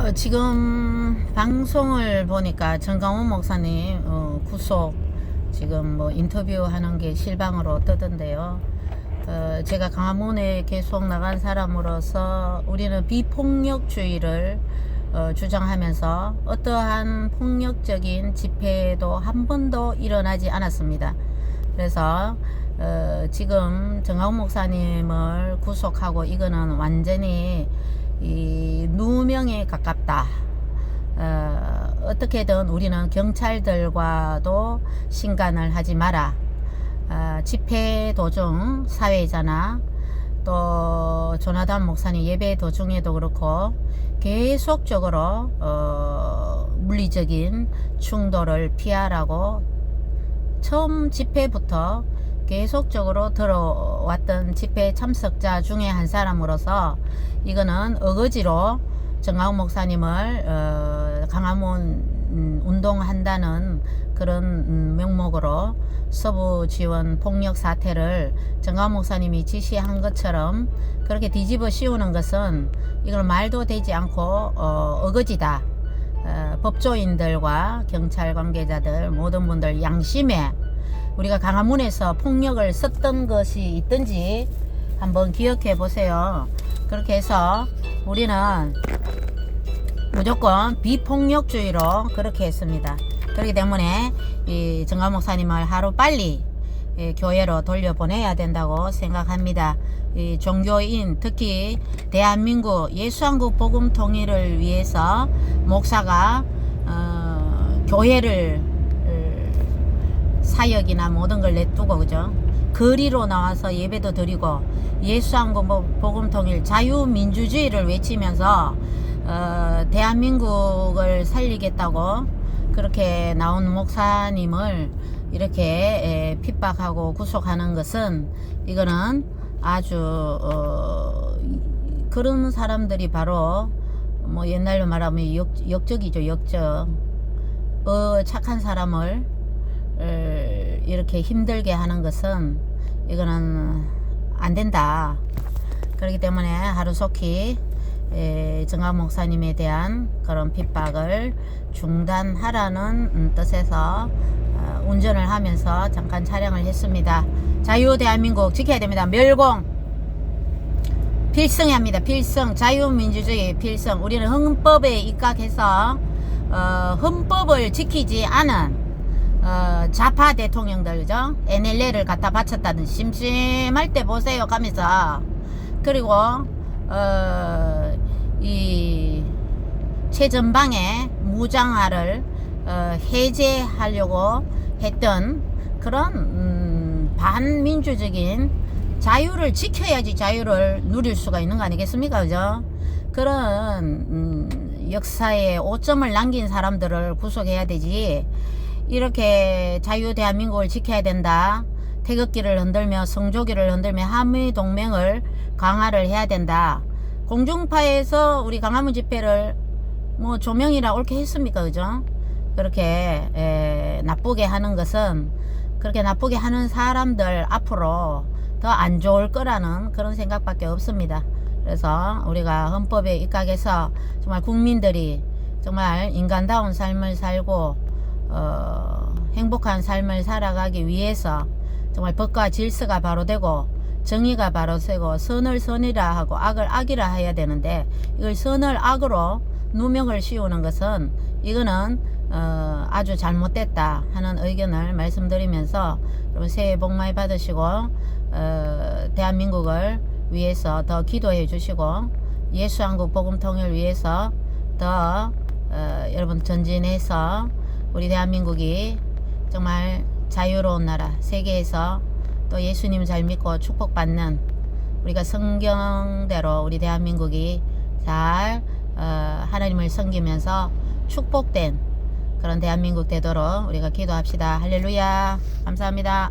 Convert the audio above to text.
어, 지금 방송을 보니까 정강훈 목사님 어, 구속 지금 뭐 인터뷰하는 게 실방으로 뜨던데요. 어, 제가 강화문에 계속 나간 사람으로서 우리는 비폭력주의를 어, 주장하면서 어떠한 폭력적인 집회도 한 번도 일어나지 않았습니다. 그래서 어, 지금 정하훈 목사님을 구속하고 이거는 완전히 이 누명에 가깝다. 어, 어떻게든 우리는 경찰들과도 신간을 하지 마라. 어, 집회 도중 사회자나 또 조나단 목사님 예배 도중에도 그렇고 계속적으로 어, 물리적인 충돌을 피하라고 처음 집회부터 계속적으로 들어왔던 집회 참석자 중에 한 사람으로서 이거는 어거지로 정하훈 목사님을 어, 강화문 음, 운동한다는 그런 음, 명목으로 서부 지원 폭력 사태를 정하훈 목사님이 지시한 것처럼 그렇게 뒤집어 씌우는 것은 이걸 말도 되지 않고 어, 어거지다. 어, 법조인들과 경찰 관계자들 모든 분들 양심에 우리가 강화문에서 폭력을 썼던 것이 있든지 한번 기억해 보세요. 그렇게 해서 우리는 무조건 비폭력주의로 그렇게 했습니다. 그렇기 때문에 이 정가 목사님을 하루 빨리 이 교회로 돌려보내야 된다고 생각합니다. 이 종교인 특히 대한민국 예수한국 복음 통일을 위해서 목사가 어, 교회를 어, 사역이나 모든 걸 내두고 그죠? 거리로 나와서 예배도 드리고 예수한국 뭐 복음 통일 자유민주주의를 외치면서 어, 대한민국을 살리겠다고 그렇게 나온 목사님을 이렇게 에, 핍박하고 구속하는 것은 이거는 아주 어, 그런 사람들이 바로 뭐 옛날로 말하면 역, 역적이죠 역적 어, 착한 사람을 을 이렇게 힘들게 하는 것은 이거는 안 된다 그렇기 때문에 하루속히 에, 정학 목사님에 대한 그런 핍박을 중단하라는 음, 뜻에서 어, 운전을 하면서 잠깐 촬영을 했습니다. 자유 대한민국 지켜야 됩니다. 멸공 필승해야 합니다. 필승 자유민주주의 필승 우리는 헌법에 입각해서 어, 헌법을 지키지 않은 어, 좌파 대통령들 그죠? NLL을 갖다 바쳤다는 심심할 때 보세요 가면서. 그리고 어, 이 최전방의 무장화를 어, 해제하려고 했던 그런 음, 반민주적인 자유를 지켜야지 자유를 누릴 수가 있는 거 아니겠습니까 그죠? 그런 음, 역사에 오점을 남긴 사람들을 구속해야 되지 이렇게 자유 대한민국을 지켜야 된다. 태극기를 흔들며 성조기를 흔들며 한미 동맹을 강화를 해야 된다. 공중파에서 우리 강화문 집회를 뭐 조명이라 옳게 했습니까 그죠? 그렇게 에, 나쁘게 하는 것은 그렇게 나쁘게 하는 사람들 앞으로 더 안 좋을 거라는 그런 생각밖에 없습니다. 그래서 우리가 헌법에 입각해서 정말 국민들이 정말 인간다운 삶을 살고 어, 행복한 삶을 살아가기 위해서 정말 법과 질서가 바로 되고 정의가 바로 세고 선을 선이라 하고 악을 악이라 해야 되는데 이걸 선을 악으로 누명을 씌우는 것은 이거는 어, 아주 잘못됐다 하는 의견을 말씀드리면서 여러분 새해 복 많이 받으시고 어, 대한민국을 위해서 더 기도해 주시고 예수한국 복음통일 위해서 더 어, 여러분 전진해서 우리 대한민국이 정말 자유로운 나라 세계에서 또 예수님 잘 믿고 축복받는 우리가 성경대로 우리 대한민국이 잘 어, 하나님을 섬기면서 축복된 그런 대한민국 되도록 우리가 기도합시다. 할렐루야. 감사합니다.